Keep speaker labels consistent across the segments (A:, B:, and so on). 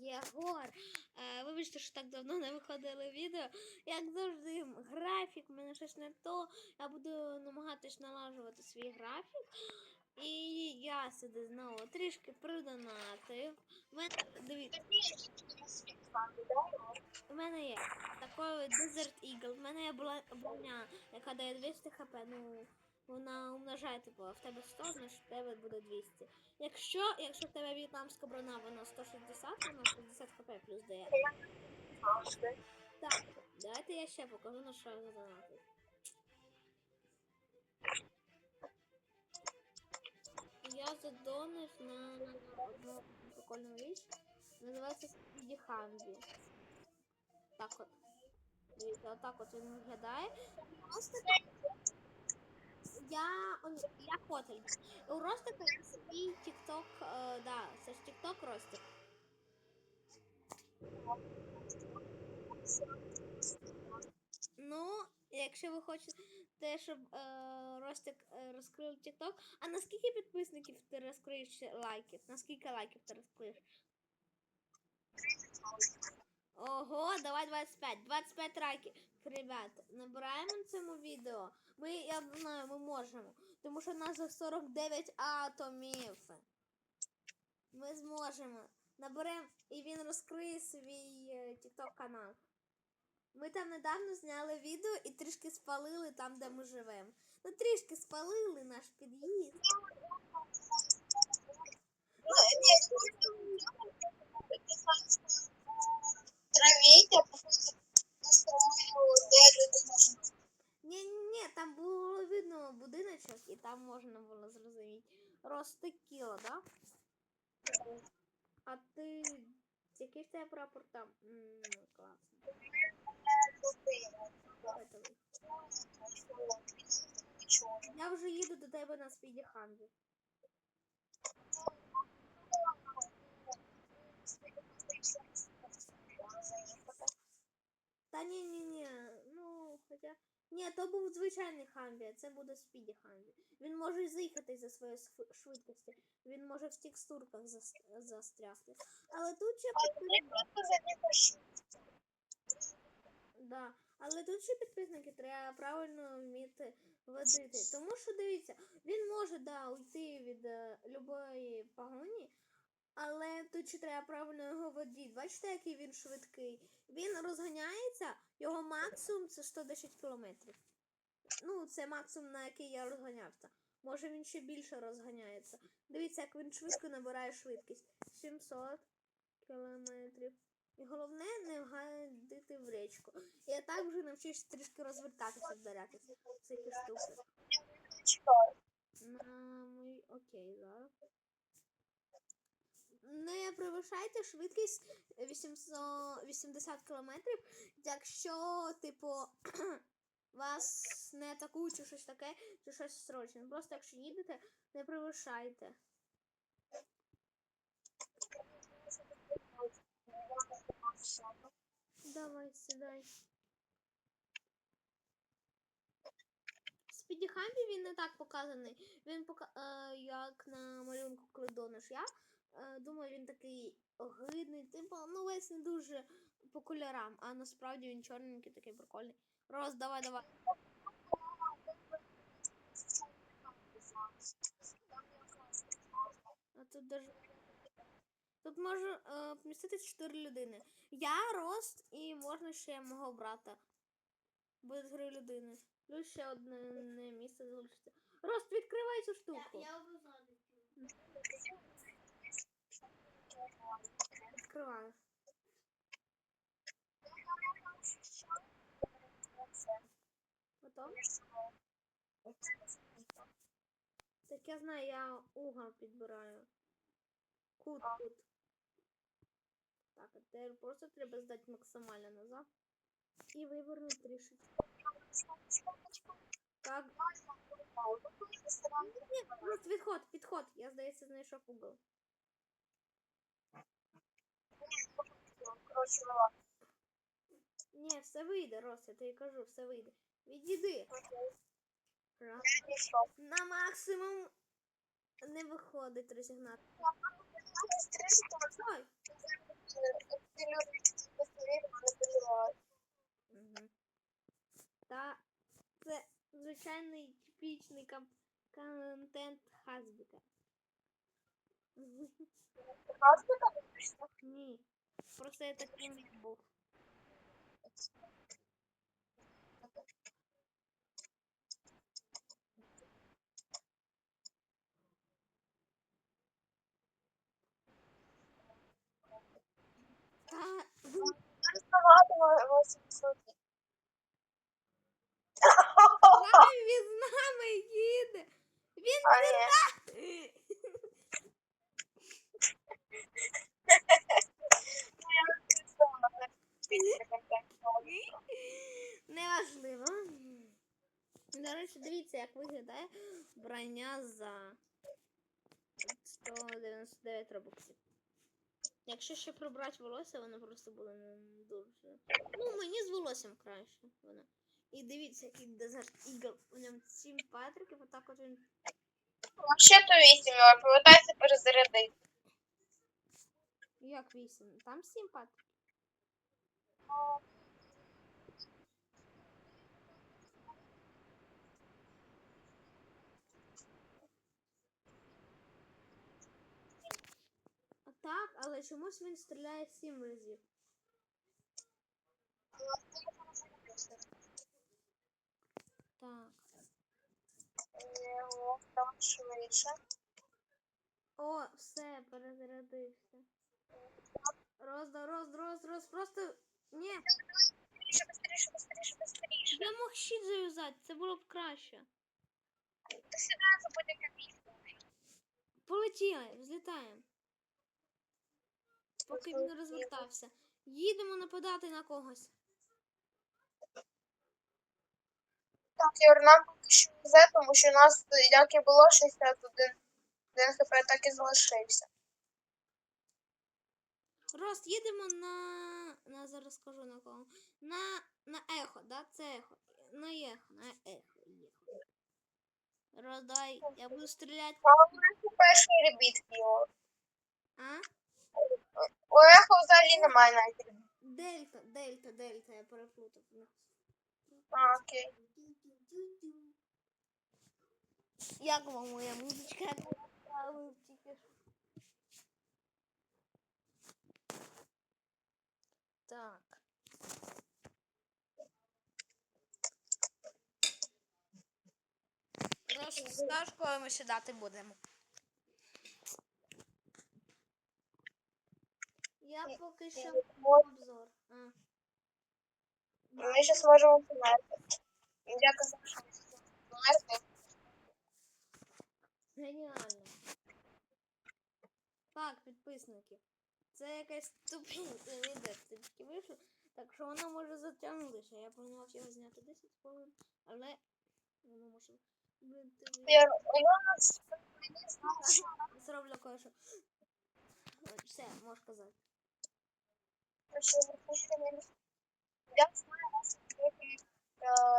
A: Єгор. Е, вибачте, що так давно не виходили відео. Як завжди, графік, в мене щось не то. Я буду намагатись налажувати свій графік. І я сюди знову трішки придонатив. У мене, дивіться, у мене є такий Desert Eagle. У мене є броня, яка дає 200 хп. Ну, вона умножає, типу, в тебе 100, значить в тебе буде 200. Якщо, якщо в тебе в'єтнамська броня, вона 160, вона 60 хп плюс дає. Так, давайте я ще покажу, на що я задонатив. Я задонив на одну прикольну річ. Називається Humvee. Так от. Дивіться, отак от він виглядає. Просто я, он, я котель. У Ростика є свій TikTok, е, да, це ж TikTok Ростик. Ну, якщо ви хочете, щоб е, Ростик е, розкрив TikTok, а на скільки підписників ти розкриєш лайків? На скільки лайків ти розкриєш? Ого, давай 25. 25 лайків. Ребят, набираємо на цьому відео. Ми, я знаю, ми можемо. Тому що у нас вже 49 атомів. Ми зможемо. Наберемо і він розкриє свій TikTok канал. Ми там недавно зняли відео і трішки спалили там, де ми живемо. Ну трішки спалили наш під'їзд.
B: Травіть, а потім настрою, де люди можуть.
A: Ні, ні, там було видно будиночок, і там можна було зрозуміти. Рости да? А ти. Який в тебе прапор там? М, класно. Я вже їду до тебе на спіді ханві. Та ні, ні, ні. Ну, хоча. Ні, то був звичайний хамві, а це буде спіді хамві. Він може заїхати за своєю сф- швидкості. Він може в текстурках зас- застрягти. Але тут ще да. Але тут ще підписники треба правильно вміти водити. Тому що дивіться, він може да, уйти від е, любої погоні, але тут ще треба правильно його водити. Бачите, який він швидкий? Він розганяється, його максимум це 110 кілометрів. Ну, це максимум, на який я розганявся. Може він ще більше розганяється. Дивіться, як він швидко набирає швидкість. 700 кілометрів. І головне не вгадити в річку. Я так вже навчився трішки розвертатися, вдарятися. Всякі штуки. Окей, зараз. Не превишайте швидкість 880 км, якщо, типу, вас не атакують чи щось таке, чи щось срочне. Просто якщо їдете, не превишайте. Давай, сідай. Спідіхамбі він не так показаний. Він пока... е, як на малюнку Кледониш. Я е, думаю, він такий огидний, типу, ну весь не дуже по кольорам, а насправді він чорненький, такий прикольний. Роз, давай, давай. А тут даже. Тут може е, поміститись 4 людини. Я, Рост і можна ще мого брата. Буде 3 людини. Плюс ще одне не місце залишиться. Рост, відкривай цю штуку. Відкриваю. Готов? Так я знаю, я угол підбираю. Кут, кут. Так, а тепер просто треба здати максимально назад. І вивернути трішки. Так. Ні, просто відход, підход. Я, здається, знайшов угол. Ні, все вийде, Рос, я тобі кажу, все вийде. Відійди. Раз. На максимум не виходить розігнати. Ой. Угу. Та це звичайний типічний контент Хазбіка.
B: Хазбіка?
A: Ні. Просто я таким був. Та
B: Зараз нагадувала 800.
A: Ай, він з нами їде. Він
B: ні. Ну, я не представила, як це контент.
A: Неважливо. До речі, дивіться, як виглядає броня за 199 робоксів. Якщо ще прибрати волосся, воно просто буде не дуже. Ну, мені з волоссям краще вона. І дивіться, який дезерт ігл. У ньому 7 патриків, отак от він.
B: Вообще то 8, але повертайся перезарядити.
A: Як 8? Там 7 патриків. Так, але чомусь він стріляє 7 разів. Так.
B: О, там швидше.
A: О, все, перезарядився. Роз, роз, роз, роз, просто. Ні,
B: Быстріше, быстріше, быстріше, быстріше.
A: я мог щит зав'язати, це було б краще.
B: Ти сюди забудь кабінку.
A: Полетіли, взлітаємо. Поки він розвертався. Їдемо нападати на когось.
B: Так, Юр, нам поки що везе, тому що у нас, як і було, 61 один хп так і залишився.
A: Рост, їдемо на. на зараз скажу на кого. На, на ехо, да? Це ехо. На ехо, на ехо. ехо. Роздай, я буду стріляти.
B: А у нас перший ребіт його.
A: А?
B: У ехо взагалі немає навіть.
A: Дельта, дельта, дельта, я переплутав.
B: А, окей.
A: Як вам моя музичка? Так. Рош, скажеш, коли ми сідати будемо. Я поки що обзор. А.
B: Ми зараз можемо померти. Я казав, що померти.
A: Геніально. Так, підписники. Це якась тупінське відео тільки вийшло, так що воно може затягнутися. Я планував його зняти 10 хвилин, але воно може бути.
B: Я, що
A: Зроблю кое-що. Все, можеш казати.
B: що ви хочете мені. Я знаю вас трохи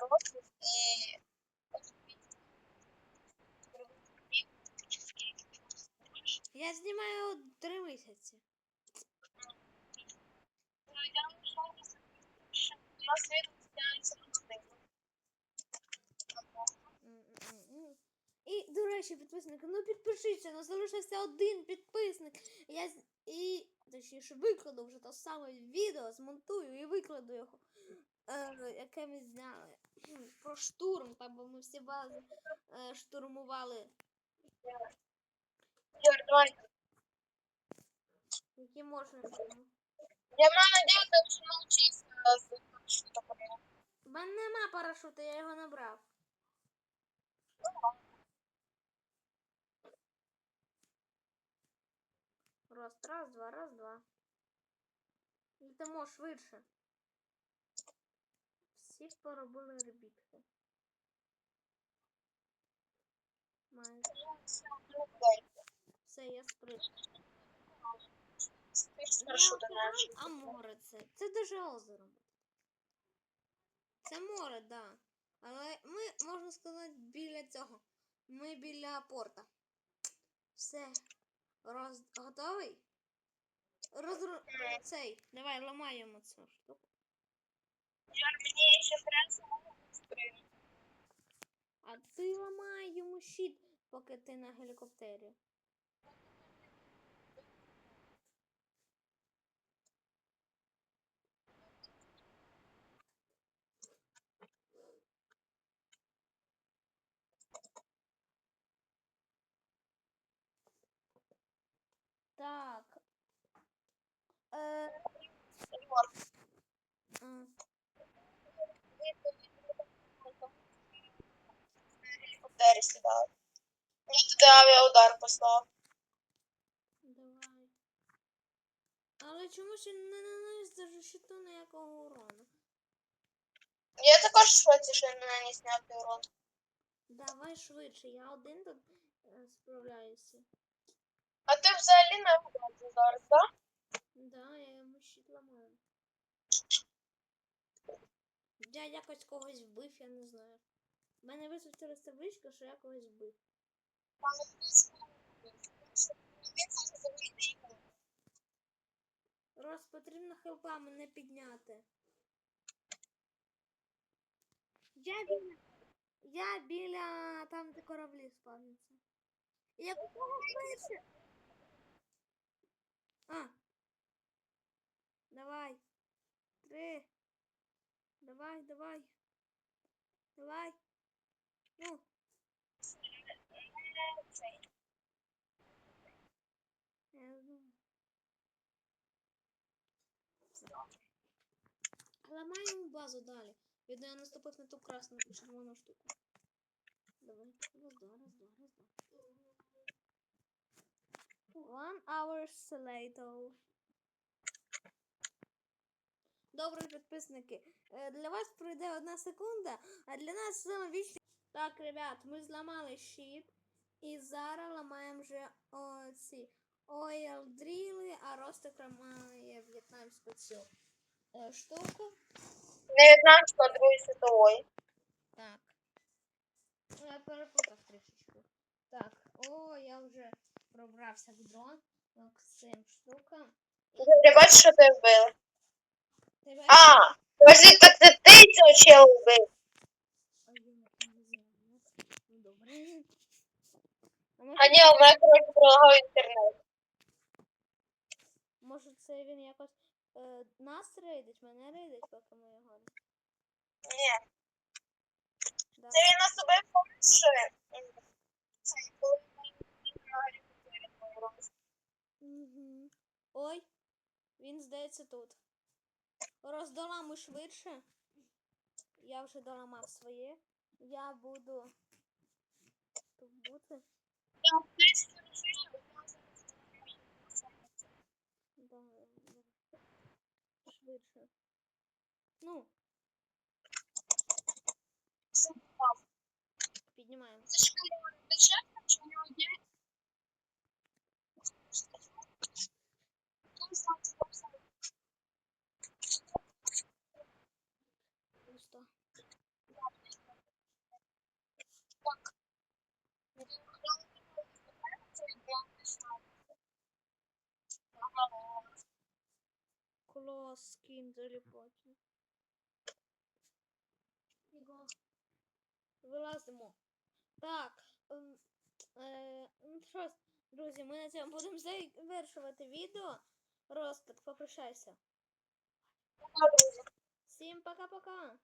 B: років і
A: Я знімаю 3 місяці.
B: я
A: І, до речі, підписники, ну підпишіться, ну залишився один підписник. Я і точніше викладу вже те саме відео, змонтую і викладу його, е, яке ми зняли. Про штурм, там бо ми всі бази е, штурмували, які можна.
B: Я маю надію, навчився що таке.
A: У мене нема парашута, я його набрав. Раз, раз, два, раз, два. Йдемо швидше. Всі поробили ребітки. Майже. Все, я
B: нашої.
A: а море це. Це даже озеро. Це море, так. Да. Але ми, можна сказати, біля цього. Ми біля порта. Все. Роз... Готовий? Розру... Цей, давай ламаємо цю штуку.
B: Мені ще треба.
A: А ти ламай йому щит, поки ти на гелікоптері. Так. Е, м,
B: Гелікоптері сідали. Я туди авіаудар послав.
A: давай. Але чомусь він не нанес даже щиту ніякого урону.
B: Я також шоці, що не наніс ніякий урон.
A: Давай швидше, я один тут е, справляюся.
B: А ти взагалі не вгоден зараз, так?
A: Да, я йому щит ламаю. Я якось когось вбив, я не знаю. У мене висвітилася табличка, що я когось вбив. Рос, потрібно хелпа мене підняти. Я біля. Я біля там, де кораблі спавняться. Я кого швидше. А. Давай. Три. Давай, давай. Давай. Ну. Ламаємо базу далі. Видно, я наступив на ту красну червону штуку. Давай. Раз, два, раз, два, раз, два. One hour later. Добре, підписники. Е, Для вас пройде одна секунда, а для нас саме вічні. Так, ребят, ми зламали щит. І зараз ламаємо вже оці ойл дріли, а Ростик ламає в'єтнамську цю е, штуку.
B: Не В'єтнамську, а Другої світової.
A: Так. Ну, Я перепутав трішечки. Так, о, я вже пробрався к дрон к цим штукам.
B: Ти бачиш, що ти вбили? А, подожди, так це ти цього чела вбив.
A: А
B: ні, у мене, коротше, пролагав інтернет.
A: може це він якось е, нас рейдить, мене рейдить, поки ми його.
B: Ні,
A: Да.
B: це він на себе помішає. Це коли ми
A: Угу. Ой, він здається тут. Роздоламуй швидше. Я вже доламав своє. Я буду тут бути. Да. Швидше. Ну, піднімаємо.
B: Це ж коли він печатка, чи у нього є?
A: Пусто. Клас, скін заліпати. Вилазимо. Так. ем, Е, ну що ж, друзі, ми на цьому будемо завершувати відео. Ростик, попрощайся. Всім пока-пока.